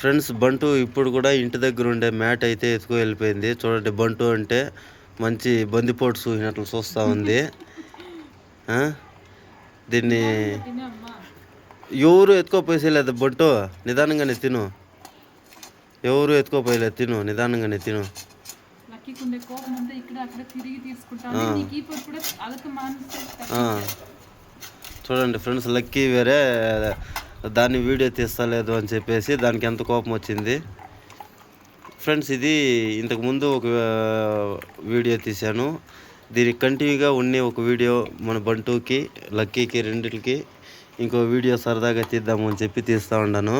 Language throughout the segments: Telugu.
ఫ్రెండ్స్ బంటు ఇప్పుడు కూడా ఇంటి దగ్గర ఉండే మ్యాట్ అయితే ఎత్తుకు వెళ్ళిపోయింది. చూడండి బంటు అంటే మంచి బందిపోటు చూసినట్లు చూస్తూ ఉంది? దీన్ని ఎవరు ఎత్తుకోపోయేసేలేదు బంటు? నిదానంగానే తిను. ఎవరు ఎత్తుకోపోయలేదు? తిను నిదానంగానే తిను. చూడండి ఫ్రెండ్స్ లక్కీ వేరే దాన్ని వీడియో తీస్తలేదు అని చెప్పేసి దానికి ఎంత కోపం వచ్చింది. ఫ్రెండ్స్ ఇది ఇంతకు ముందు ఒక వీడియో తీశాను. దీనికి కంటిన్యూగా ఉండే ఒక వీడియో మన బంటుకి లక్కీకి రెండిటికి ఇంకో వీడియో సరదాగా తీద్దాము అని చెప్పి తీస్తూ ఉన్నాను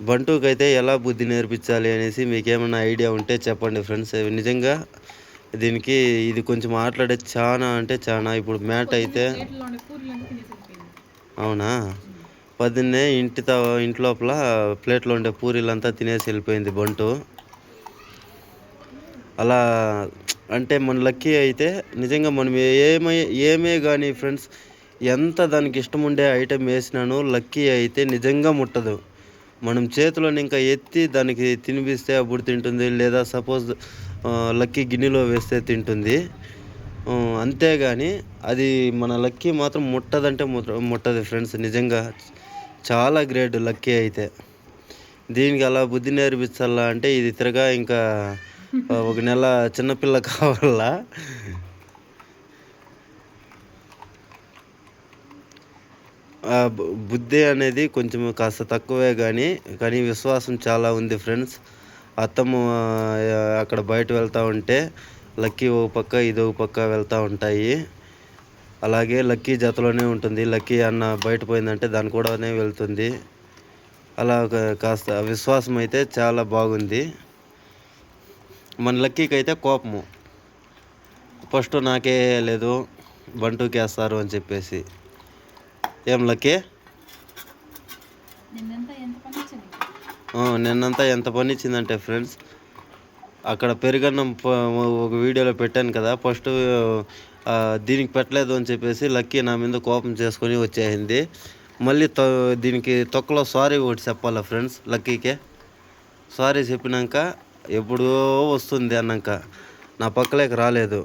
బంటుకి అయితే ఎలా బుద్ధి నేర్పించాలి అనేసి మీకు ఏమైనా ఐడియా ఉంటే చెప్పండి ఫ్రెండ్స్ నిజంగా దీనికి ఇది కొంచెం మాట్లాడే చాలా అంటే చాలా ఇప్పుడు మ్యాట్ అయితే ప్లేట్లో ఉండే పూరీలన్నీ తినేసి వెళ్ళిపోయింది అవునా? పొద్దున్నే ఇంటితో ఇంటి లోపల ప్లేట్లో ఉండే పూరీలంతా తినేసి వెళ్ళిపోయింది బంటు. అలా అంటే మన లక్కీ అయితే నిజంగా మనం ఏమై ఏమే కానీ ఫ్రెండ్స్ ఎంత దానికి ఇష్టం ఉండే ఐటెం వేసినాను లక్కీ అయితే నిజంగా ముట్టదు. మనం చేతిలోని ఇంకా ఎత్తి దానికి తినిపిస్తే అప్పుడు తింటుంది లేదా సపోజ్ లక్కీ గిన్నెలో వేస్తే తింటుంది. అంతేగాని అది మన లక్కీ మాత్రం ముట్టదంటే ముట్టది ముట్టదు ఫ్రెండ్స్. నిజంగా చాలా గ్రేట్ లక్కీ అయితే. దీనికి అలా బుద్ధి నేర్పించాలా అంటే ఇది తిరగా ఇంకా ఒక నెల చిన్నపిల్ల కావాలా? బుద్ధి అనేది కొంచెం కాస్త తక్కువే కానీ కానీ విశ్వాసం చాలా ఉంది ఫ్రెండ్స్. అత్తమ్మ అక్కడ బయట వెళ్తూ ఉంటే లక్కీ ఒక పక్క ఇది ఒక పక్క వెళ్తూ ఉంటాయి. అలాగే లక్కీ జతలోనే ఉంటుంది. లక్కీ అన్న బయట పోయిందంటే దాని కూడానే వెళ్తుంది. అలా ఒక కాస్త విశ్వాసం అయితే చాలా బాగుంది. మన లక్కీకి అయితే కోపము. ఫస్ట్ నాకే లేదు బంటుకి వేస్తారు అని చెప్పేసి. ఏం లక్కీ? నిన్నంతా ఎంత పని ఇచ్చిందంటే ఫ్రెండ్స్ అక్కడ పెరుగన్నం ఒక వీడియోలో పెట్టాను కదా ఫస్ట్ దీనికి పెట్టలేదు అని చెప్పేసి లక్కీ నా మీద కోపం చేసుకొని వచ్చేసింది. మళ్ళీ తొ దీనికి తొక్కలో సారీ ఒకటి చెప్పాలా ఫ్రెండ్స్ లక్కీకే? సారీ చెప్పినాక ఎప్పుడో వస్తుంది అన్నాక నా పక్కలేకి రాలేదు.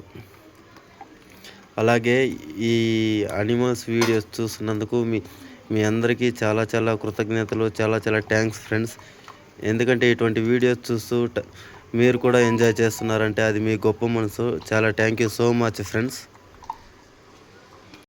అలాగే ఈ అనిమల్స్ వీడియోస్ చూస్తున్నందుకు మీ మీ అందరికీ చాలా చాలా కృతజ్ఞతలు చాలా చాలా థ్యాంక్స్ ఫ్రెండ్స్. ఎందుకంటే ఇటువంటి వీడియోస్ చూస్తూ మీరు కూడా ఎంజాయ్ చేస్తున్నారంటే అది మీ గొప్ప మనసు. చాలా thank you so much friends